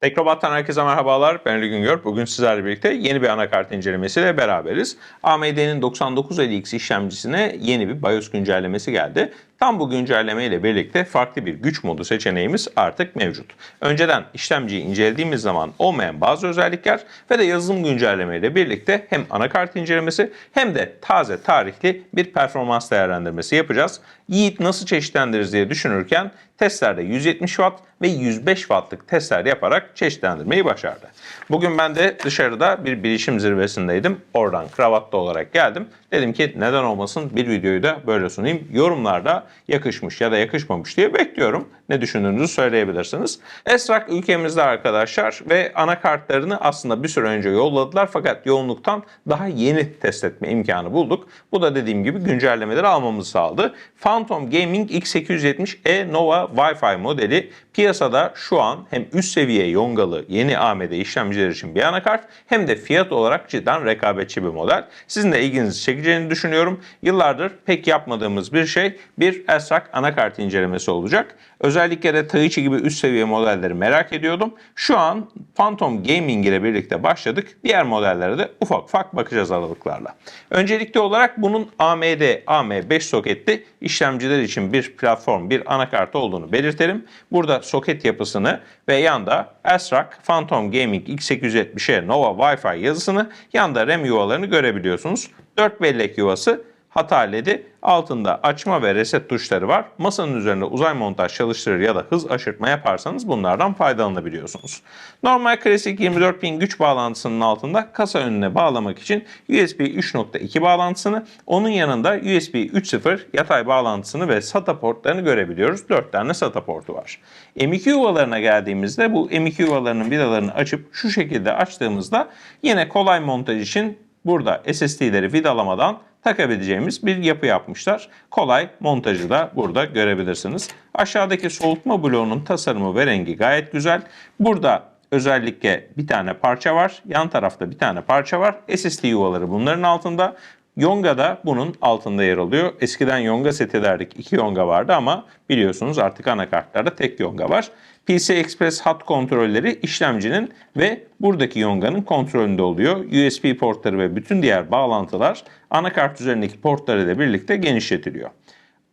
Teknobat'tan herkese merhabalar. Ben Ali Güngör. Bugün sizlerle birlikte yeni bir anakart incelemesiyle beraberiz. AMD'nin 9950X işlemcisine yeni bir BIOS güncellemesi geldi. Tam bu güncelleme ile birlikte farklı bir güç modu seçeneğimiz artık mevcut. Önceden işlemciyi incelediğimiz zaman olmayan bazı özellikler ve de yazılım güncelleme ile birlikte hem anakart incelemesi hem de taze tarihli bir performans değerlendirmesi yapacağız. Yiğit nasıl çeşitlendiririz diye düşünürken testlerde 170 Watt ve 105 Watt'lık testler yaparak çeşitlendirmeyi başardı. Bugün ben de dışarıda bir bilişim zirvesindeydim. Oradan kravatlı olarak geldim. Dedim ki neden olmasın bir videoyu da böyle sunayım. Yorumlarda yakışmış ya da yakışmamış diye bekliyorum. Ne düşündüğünüzü söyleyebilirsiniz. Esrak ülkemizde arkadaşlar ve anakartlarını aslında bir süre önce yolladılar fakat yoğunluktan daha yeni test etme imkanı bulduk. Bu da dediğim gibi güncellemeleri almamızı sağladı. Phantom Gaming X870E Nova Wi-Fi modeli piyasada şu an hem üst seviye yongalı yeni AMD işlemciler için bir anakart hem de fiyat olarak cidden rekabetçi bir model. Sizin de ilginizi çekeceğini düşünüyorum. Yıllardır pek yapmadığımız bir şey bir Esrak anakart incelemesi olacak. Özellikle de Taichi gibi üst seviye modelleri merak ediyordum. Şu an Phantom Gaming ile birlikte başladık. Diğer modellere de ufak ufak bakacağız aralıklarla. Öncelikli olarak bunun AMD AM5 soketli işlemciler için bir platform, bir anakart olduğunu belirtelim. Burada soket yapısını ve yanda Esrak Phantom Gaming X870'e Nova Wi-Fi yazısını, yanda RAM yuvalarını görebiliyorsunuz. 4 bellek yuvası hata ledi. Altında açma ve reset tuşları var. Masanın üzerinde uzay montaj çalıştırır ya da hız aşırtma yaparsanız bunlardan faydalanabiliyorsunuz. Normal klasik 24 pin güç bağlantısının altında kasa önüne bağlamak için USB 3.2 bağlantısını, onun yanında USB 3.0 yatay bağlantısını ve SATA portlarını görebiliyoruz. 4 tane SATA portu var. M2 yuvalarına geldiğimizde bu M2 yuvalarının vidalarını açıp şu şekilde açtığımızda yine kolay montaj için burada SSD'leri vidalamadan takabileceğimiz bir yapı yapmışlar. Kolay montajı da burada görebilirsiniz. Aşağıdaki soğutma bloğunun tasarımı ve rengi gayet güzel. Burada özellikle bir tane parça var. Yan tarafta bir tane parça var. SSD yuvaları bunların altında. Yonga da bunun altında yer alıyor. Eskiden Yonga seti derdik. iki Yonga vardı ama biliyorsunuz artık anakartlarda tek Yonga var. PC Express hat kontrolleri işlemcinin ve buradaki Yonga'nın kontrolünde oluyor. USB portları ve bütün diğer bağlantılar anakart üzerindeki portlarıyla birlikte genişletiliyor.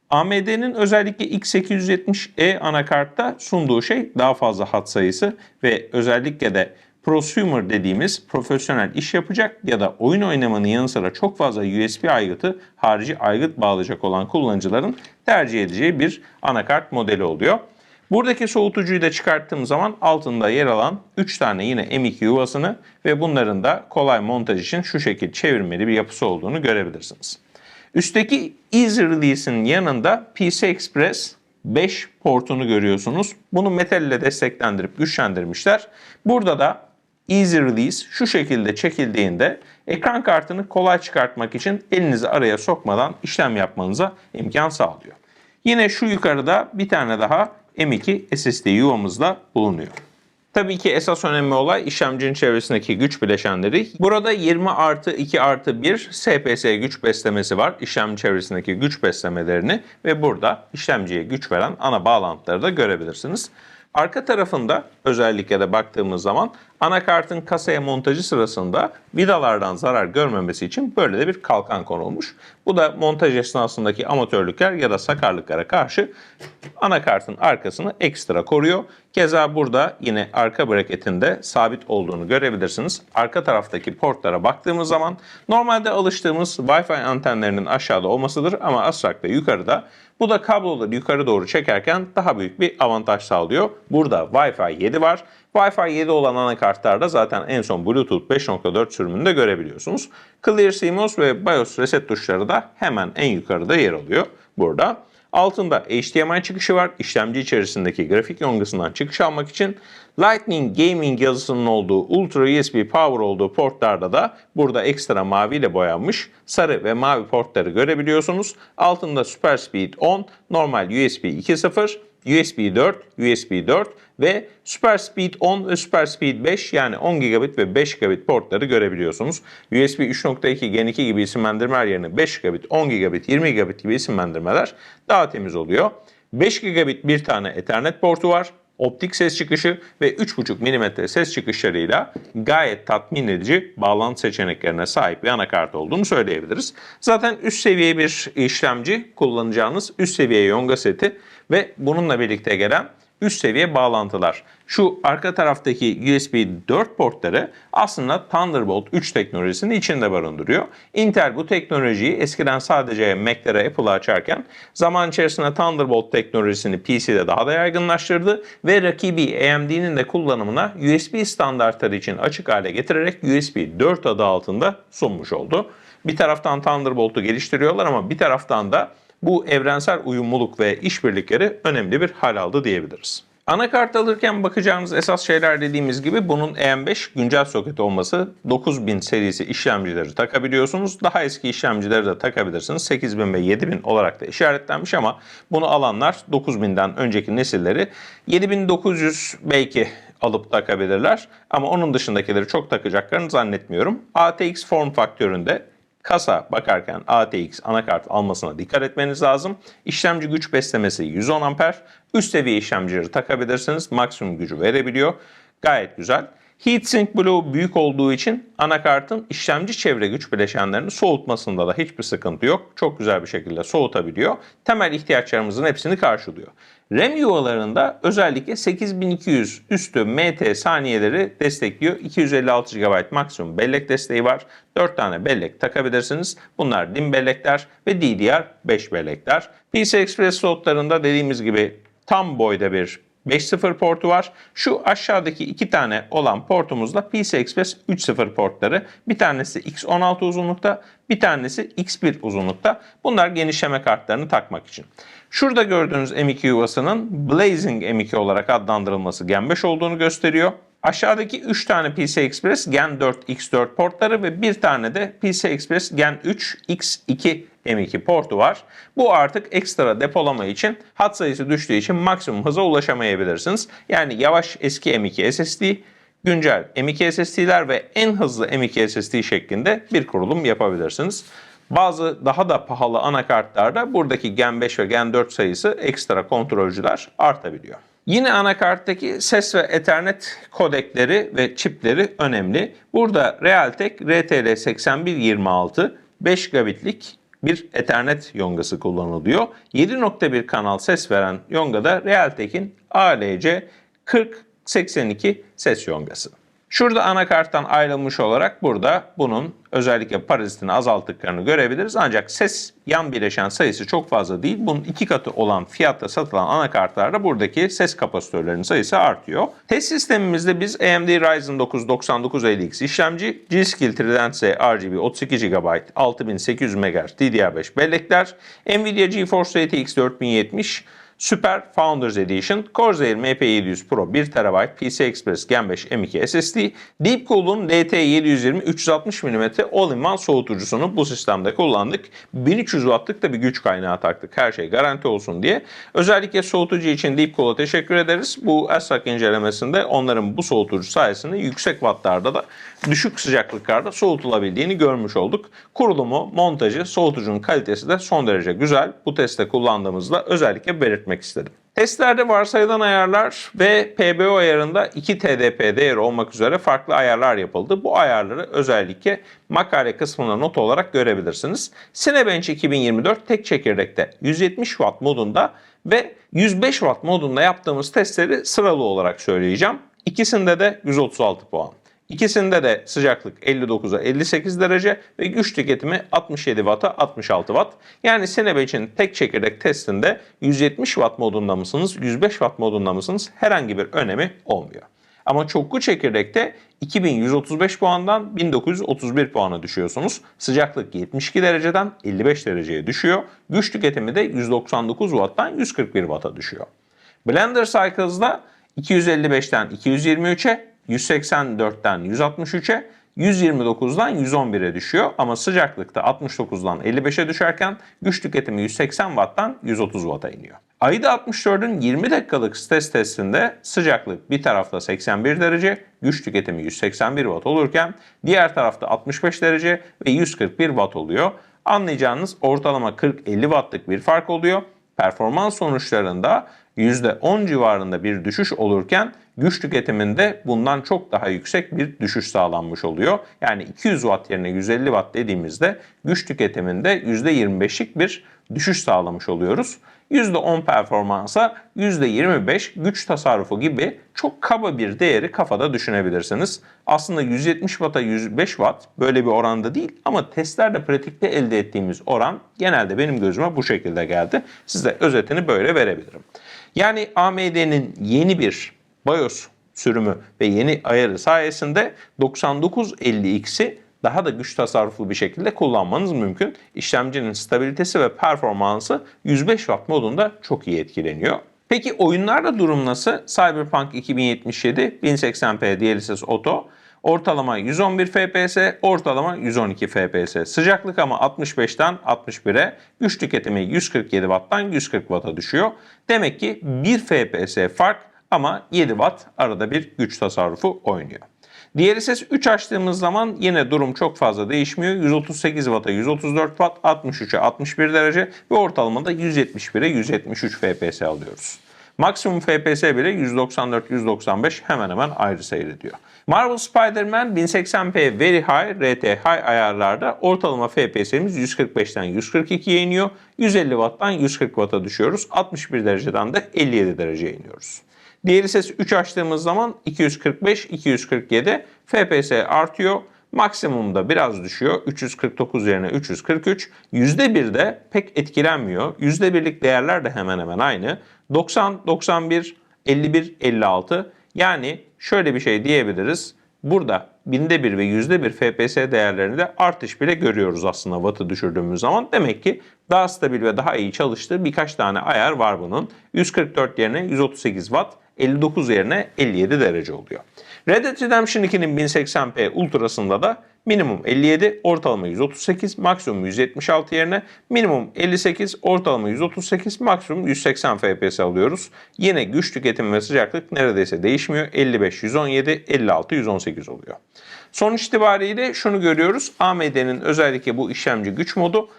AMD'nin özellikle X870E anakartta sunduğu şey daha fazla hat sayısı ve özellikle de prosumer dediğimiz profesyonel iş yapacak ya da oyun oynamanın yanı sıra çok fazla USB aygıtı, harici aygıt bağlayacak olan kullanıcıların tercih edeceği bir anakart modeli oluyor. Buradaki soğutucuyu da çıkarttığım zaman altında yer alan 3 tane yine M2 yuvasını ve bunların da kolay montaj için şu şekilde çevirmeli bir yapısı olduğunu görebilirsiniz. Üstteki Easy Release'in yanında PC Express 5 portunu görüyorsunuz. Bunu metal ile desteklendirip güçlendirmişler. Burada da Easy Release şu şekilde çekildiğinde ekran kartını kolay çıkartmak için elinizi araya sokmadan işlem yapmanıza imkan sağlıyor. Yine şu yukarıda bir tane daha M2 SSD yuvamızda bulunuyor. Tabii ki esas önemli olay işlemcinin çevresindeki güç bileşenleri. Burada 20 artı 2 artı 1 SPS güç beslemesi var. İşlemci çevresindeki güç beslemelerini ve burada işlemciye güç veren ana bağlantıları da görebilirsiniz. Arka tarafında özellikle de baktığımız zaman anakartın kasaya montajı sırasında vidalardan zarar görmemesi için böyle de bir kalkan konulmuş. Bu da montaj esnasındaki amatörlükler ya da sakarlıklara karşı anakartın arkasını ekstra koruyor. Keza burada yine arka braketinde sabit olduğunu görebilirsiniz. Arka taraftaki portlara baktığımız zaman normalde alıştığımız Wi-Fi antenlerinin aşağıda olmasıdır ama Asrak'ta yukarıda. Bu da kabloları yukarı doğru çekerken daha büyük bir avantaj sağlıyor. Burada Wi-Fi 7 var. Wi-Fi 7 olan anakartlarda zaten en son Bluetooth 5.4 sürümünde görebiliyorsunuz. Clear CMOS ve BIOS reset tuşları da hemen en yukarıda yer alıyor burada. Altında HDMI çıkışı var. İşlemci içerisindeki grafik yongasından çıkış almak için Lightning Gaming yazısının olduğu Ultra USB Power olduğu portlarda da burada ekstra mavi ile boyanmış sarı ve mavi portları görebiliyorsunuz. Altında Super Speed 10, normal USB 2.0, USB 4, USB 4 ve Super Speed 10 ve Super Speed 5 yani 10 gigabit ve 5 gigabit portları görebiliyorsunuz. USB 3.2 Gen 2 gibi isimlendirmeler yerine 5 gigabit, 10 gigabit, 20 gigabit gibi isimlendirmeler daha temiz oluyor. 5 gigabit bir tane Ethernet portu var. Optik ses çıkışı ve 3.5 mm ses çıkışlarıyla gayet tatmin edici bağlantı seçeneklerine sahip bir anakart olduğunu söyleyebiliriz. Zaten üst seviye bir işlemci kullanacağınız üst seviye yonga seti ve bununla birlikte gelen üst seviye bağlantılar. Şu arka taraftaki USB 4 portları aslında Thunderbolt 3 teknolojisini içinde barındırıyor. Intel bu teknolojiyi eskiden sadece Mac'lere Apple'a açarken zaman içerisinde Thunderbolt teknolojisini PC'de daha da yaygınlaştırdı ve rakibi AMD'nin de kullanımına USB standartları için açık hale getirerek USB 4 adı altında sunmuş oldu. Bir taraftan Thunderbolt'u geliştiriyorlar ama bir taraftan da bu evrensel uyumluluk ve işbirlikleri önemli bir hal aldı diyebiliriz. Anakart alırken bakacağımız esas şeyler dediğimiz gibi bunun EM5 güncel soket olması 9000 serisi işlemcileri takabiliyorsunuz. Daha eski işlemcileri de takabilirsiniz. 8000 ve 7000 olarak da işaretlenmiş ama bunu alanlar 9000'den önceki nesilleri 7900 belki alıp takabilirler. Ama onun dışındakileri çok takacaklarını zannetmiyorum. ATX form faktöründe kasa bakarken ATX anakart almasına dikkat etmeniz lazım. İşlemci güç beslemesi 110 amper. Üst seviye işlemcileri takabilirsiniz. Maksimum gücü verebiliyor. Gayet güzel. Heatsink bloğu büyük olduğu için anakartın işlemci çevre güç bileşenlerini soğutmasında da hiçbir sıkıntı yok. Çok güzel bir şekilde soğutabiliyor. Temel ihtiyaçlarımızın hepsini karşılıyor. RAM yuvalarında özellikle 8200 üstü MT saniyeleri destekliyor. 256 GB maksimum bellek desteği var. 4 tane bellek takabilirsiniz. Bunlar DIMM bellekler ve DDR5 bellekler. PCI Express slotlarında dediğimiz gibi tam boyda bir 5.0 portu var. Şu aşağıdaki iki tane olan portumuzla PCI Express 3.0 portları. Bir tanesi X16 uzunlukta, bir tanesi X1 uzunlukta. Bunlar genişleme kartlarını takmak için. Şurada gördüğünüz M2 yuvasının Blazing M2 olarak adlandırılması Gen 5 olduğunu gösteriyor. Aşağıdaki 3 tane PCI Express Gen 4 X4 portları ve bir tane de PCI Express Gen 3 X2 M2 portu var. Bu artık ekstra depolama için hat sayısı düştüğü için maksimum hıza ulaşamayabilirsiniz. Yani yavaş eski M2 SSD, güncel M2 SSD'ler ve en hızlı M2 SSD şeklinde bir kurulum yapabilirsiniz. Bazı daha da pahalı anakartlarda buradaki Gen 5 ve Gen 4 sayısı ekstra kontrolcüler artabiliyor. Yine anakarttaki ses ve Ethernet kodekleri ve çipleri önemli. Burada Realtek RTL8126 5 gigabitlik bir Ethernet yongası kullanılıyor. 7.1 kanal ses veren yongada Realtek'in ALC 4082 ses yongası. Şurada anakarttan ayrılmış olarak burada bunun özellikle parazitini azalttıklarını görebiliriz. Ancak ses yan bileşen sayısı çok fazla değil. Bunun iki katı olan fiyatta satılan anakartlarda buradaki ses kapasitörlerinin sayısı artıyor. Test sistemimizde biz AMD Ryzen 9 9950X işlemci, G-Skill Trident RGB 32 GB 6800 MHz DDR5 bellekler, Nvidia GeForce RTX 4070 Super Founders Edition, Corsair MP700 Pro 1 TB PCI Express Gen 5 M2 SSD, Deepcool'un DT720 360 mm All-in-One soğutucusunu bu sistemde kullandık. 1300 Watt'lık da bir güç kaynağı taktık her şey garanti olsun diye. Özellikle soğutucu için Deepcool'a teşekkür ederiz. Bu ESAK incelemesinde onların bu soğutucu sayesinde yüksek wattlarda da düşük sıcaklıklarda soğutulabildiğini görmüş olduk. Kurulumu, montajı, soğutucunun kalitesi de son derece güzel. Bu testte kullandığımızda özellikle belirtmek istedim. Testlerde varsayılan ayarlar ve PBO ayarında 2 TDP değeri olmak üzere farklı ayarlar yapıldı. Bu ayarları özellikle makale kısmına not olarak görebilirsiniz. Cinebench 2024 tek çekirdekte 170 Watt modunda ve 105 Watt modunda yaptığımız testleri sıralı olarak söyleyeceğim. İkisinde de 136 puan. İkisinde de sıcaklık 59'a 58 derece ve güç tüketimi 67 Watt'a 66 Watt. Yani Cinebench'in tek çekirdek testinde 170 Watt modunda mısınız, 105 Watt modunda mısınız herhangi bir önemi olmuyor. Ama çoklu çekirdekte 2135 puandan 1931 puana düşüyorsunuz. Sıcaklık 72 dereceden 55 dereceye düşüyor. Güç tüketimi de 199 Watt'tan 141 Watt'a düşüyor. Blender Cycles'da 255'ten 223'e 184'ten 163'e 129'dan 111'e düşüyor ama sıcaklıkta 69'dan 55'e düşerken güç tüketimi 180 Watt'tan 130 Watt'a iniyor. AIDA 64'ün 20 dakikalık stres testinde sıcaklık bir tarafta 81 derece, güç tüketimi 181 Watt olurken diğer tarafta 65 derece ve 141 Watt oluyor. Anlayacağınız ortalama 40-50 Watt'lık bir fark oluyor. Performans sonuçlarında %10 civarında bir düşüş olurken güç tüketiminde bundan çok daha yüksek bir düşüş sağlanmış oluyor. Yani 200 watt yerine 150 watt dediğimizde güç tüketiminde %25'lik bir düşüş sağlamış oluyoruz. %10 performansa %25 güç tasarrufu gibi çok kaba bir değeri kafada düşünebilirsiniz. Aslında 170 Watt'a 105 Watt böyle bir oranda değil ama testlerde pratikte elde ettiğimiz oran genelde benim gözüme bu şekilde geldi. Size özetini böyle verebilirim. Yani AMD'nin yeni bir BIOS sürümü ve yeni ayarı sayesinde 9950X'i daha da güç tasarruflu bir şekilde kullanmanız mümkün. İşlemcinin stabilitesi ve performansı 105 Watt modunda çok iyi etkileniyor. Peki oyunlarda durum nasıl? Cyberpunk 2077 1080p DLSS Auto Ortalama 111 FPS, ortalama 112 FPS. Sıcaklık ama 65'ten 61'e, güç tüketimi 147 Watt'tan 140 Watt'a düşüyor. Demek ki 1 FPS fark ama 7 Watt arada bir güç tasarrufu oynuyor. DLSS 3 açtığımız zaman yine durum çok fazla değişmiyor. 138 Watt'a 134 Watt, 63'e 61 derece ve ortalamada 171'e 173 FPS alıyoruz. Maksimum FPS bile 194-195 hemen hemen ayrı seyrediyor. Marvel Spider-Man 1080p Very High, RT High ayarlarda ortalama FPS'imiz 145'ten 142'ye iniyor. 150 Watt'tan 140 Watt'a düşüyoruz. 61 dereceden de 57 dereceye iniyoruz. Diğeri ses 3 açtığımız zaman 245-247 FPS artıyor. Maksimumda biraz düşüyor. 349 yerine 343. %1 de pek etkilenmiyor. %1'lik değerler de hemen hemen aynı. 90, 91, 51, 56. Yani şöyle bir şey diyebiliriz. Burada binde bir ve yüzde bir FPS değerlerinde artış bile görüyoruz aslında wattı düşürdüğümüz zaman. Demek ki daha stabil ve daha iyi çalıştığı birkaç tane ayar var bunun. 144 yerine 138 watt, 59 yerine 57 derece oluyor. Red Dead Redemption 2'nin 1080p ultrasında da minimum 57, ortalama 138, maksimum 176 yerine minimum 58, ortalama 138, maksimum 180 FPS alıyoruz. Yine güç tüketimi ve sıcaklık neredeyse değişmiyor. 55, 117, 56, 118 oluyor. Sonuç itibariyle şunu görüyoruz. AMD'nin özellikle bu işlemci güç modu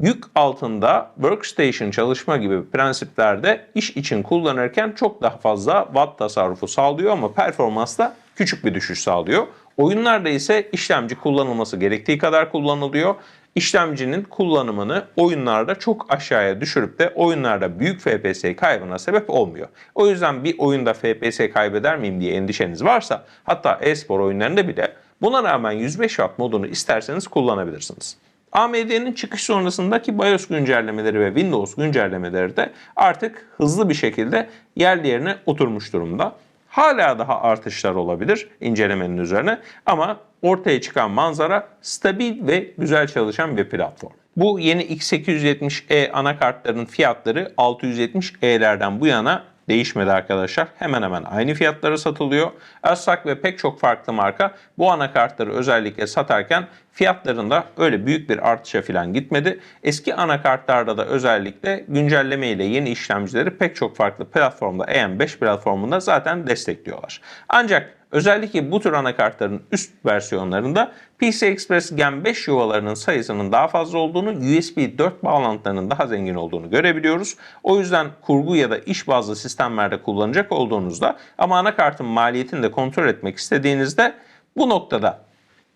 yük altında workstation çalışma gibi prensiplerde iş için kullanırken çok daha fazla watt tasarrufu sağlıyor ama performansta küçük bir düşüş sağlıyor. Oyunlarda ise işlemci kullanılması gerektiği kadar kullanılıyor. İşlemcinin kullanımını oyunlarda çok aşağıya düşürüp de oyunlarda büyük FPS kaybına sebep olmuyor. O yüzden bir oyunda FPS kaybeder miyim diye endişeniz varsa hatta e-spor oyunlarında bile buna rağmen 105 Watt modunu isterseniz kullanabilirsiniz. AMD'nin çıkış sonrasındaki BIOS güncellemeleri ve Windows güncellemeleri de artık hızlı bir şekilde yerli yerine oturmuş durumda. Hala daha artışlar olabilir incelemenin üzerine ama ortaya çıkan manzara stabil ve güzel çalışan bir platform. Bu yeni X870E anakartların fiyatları 670E'lerden bu yana değişmedi arkadaşlar. Hemen hemen aynı fiyatlara satılıyor. Elsak ve pek çok farklı marka bu anakartları özellikle satarken fiyatlarında öyle büyük bir artışa falan gitmedi. Eski anakartlarda da özellikle güncelleme ile yeni işlemcileri pek çok farklı platformda EM5 platformunda zaten destekliyorlar. Ancak Özellikle bu tür anakartların üst versiyonlarında PCI Express Gen 5 yuvalarının sayısının daha fazla olduğunu, USB 4 bağlantılarının daha zengin olduğunu görebiliyoruz. O yüzden kurgu ya da iş bazlı sistemlerde kullanacak olduğunuzda ama anakartın maliyetini de kontrol etmek istediğinizde bu noktada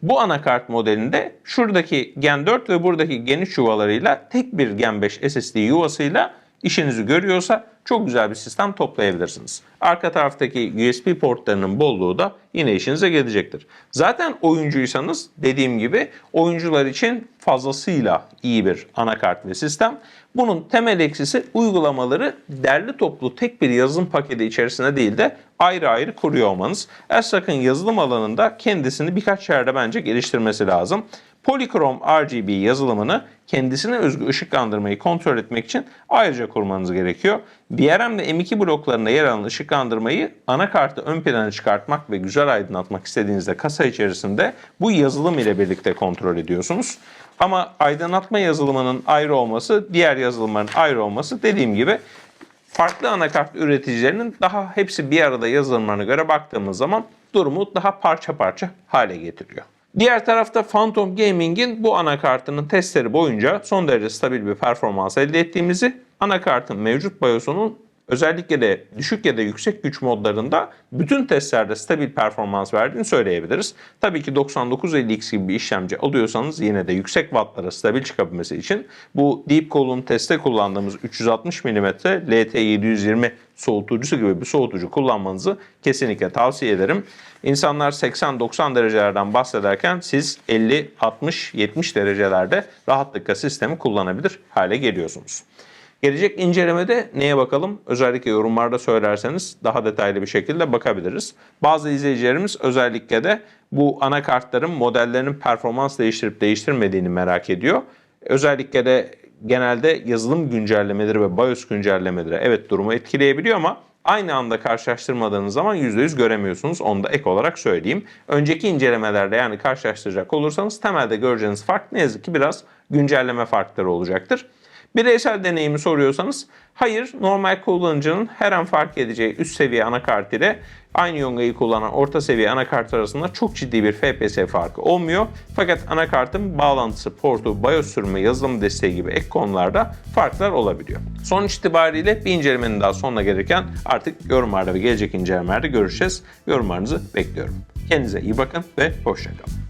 bu anakart modelinde şuradaki Gen 4 ve buradaki Gen 3 yuvalarıyla tek bir Gen 5 SSD yuvasıyla işinizi görüyorsa çok güzel bir sistem toplayabilirsiniz. Arka taraftaki USB portlarının bolluğu da yine işinize gelecektir. Zaten oyuncuysanız dediğim gibi oyuncular için fazlasıyla iyi bir anakart ve sistem. Bunun temel eksisi uygulamaları derli toplu tek bir yazılım paketi içerisinde değil de ayrı ayrı kuruyor olmanız. Esrak'ın yazılım alanında kendisini birkaç yerde bence geliştirmesi lazım. Polychrome RGB yazılımını kendisine özgü ışıklandırmayı kontrol etmek için ayrıca kurmanız gerekiyor. VRM ve M2 bloklarında yer alan ışıklandırmayı anakartı ön plana çıkartmak ve güzel aydınlatmak istediğinizde kasa içerisinde bu yazılım ile birlikte kontrol ediyorsunuz. Ama aydınlatma yazılımının ayrı olması, diğer yazılımların ayrı olması dediğim gibi farklı anakart üreticilerinin daha hepsi bir arada yazılımlarına göre baktığımız zaman durumu daha parça parça hale getiriyor. Diğer tarafta Phantom Gaming'in bu anakartının testleri boyunca son derece stabil bir performans elde ettiğimizi, anakartın mevcut BIOS'unun Özellikle de düşük ya da yüksek güç modlarında bütün testlerde stabil performans verdiğini söyleyebiliriz. Tabii ki 9950X gibi bir işlemci alıyorsanız yine de yüksek wattlara stabil çıkabilmesi için bu Deep Cool'un teste kullandığımız 360 mm LT720 soğutucusu gibi bir soğutucu kullanmanızı kesinlikle tavsiye ederim. İnsanlar 80-90 derecelerden bahsederken siz 50, 60, 70 derecelerde rahatlıkla sistemi kullanabilir hale geliyorsunuz. Gelecek incelemede neye bakalım? Özellikle yorumlarda söylerseniz daha detaylı bir şekilde bakabiliriz. Bazı izleyicilerimiz özellikle de bu anakartların modellerinin performans değiştirip değiştirmediğini merak ediyor. Özellikle de genelde yazılım güncellemeleri ve BIOS güncellemeleri evet durumu etkileyebiliyor ama aynı anda karşılaştırmadığınız zaman %100 göremiyorsunuz. Onu da ek olarak söyleyeyim. Önceki incelemelerde yani karşılaştıracak olursanız temelde göreceğiniz fark ne yazık ki biraz güncelleme farkları olacaktır. Bireysel deneyimi soruyorsanız hayır normal kullanıcının her an fark edeceği üst seviye anakart ile aynı yongayı kullanan orta seviye anakart arasında çok ciddi bir FPS farkı olmuyor. Fakat anakartın bağlantısı, portu, BIOS sürümü, yazılım desteği gibi ek konularda farklar olabiliyor. Sonuç itibariyle bir incelemenin daha sonuna gelirken artık yorumlarda ve gelecek incelemelerde görüşeceğiz. Yorumlarınızı bekliyorum. Kendinize iyi bakın ve hoşçakalın.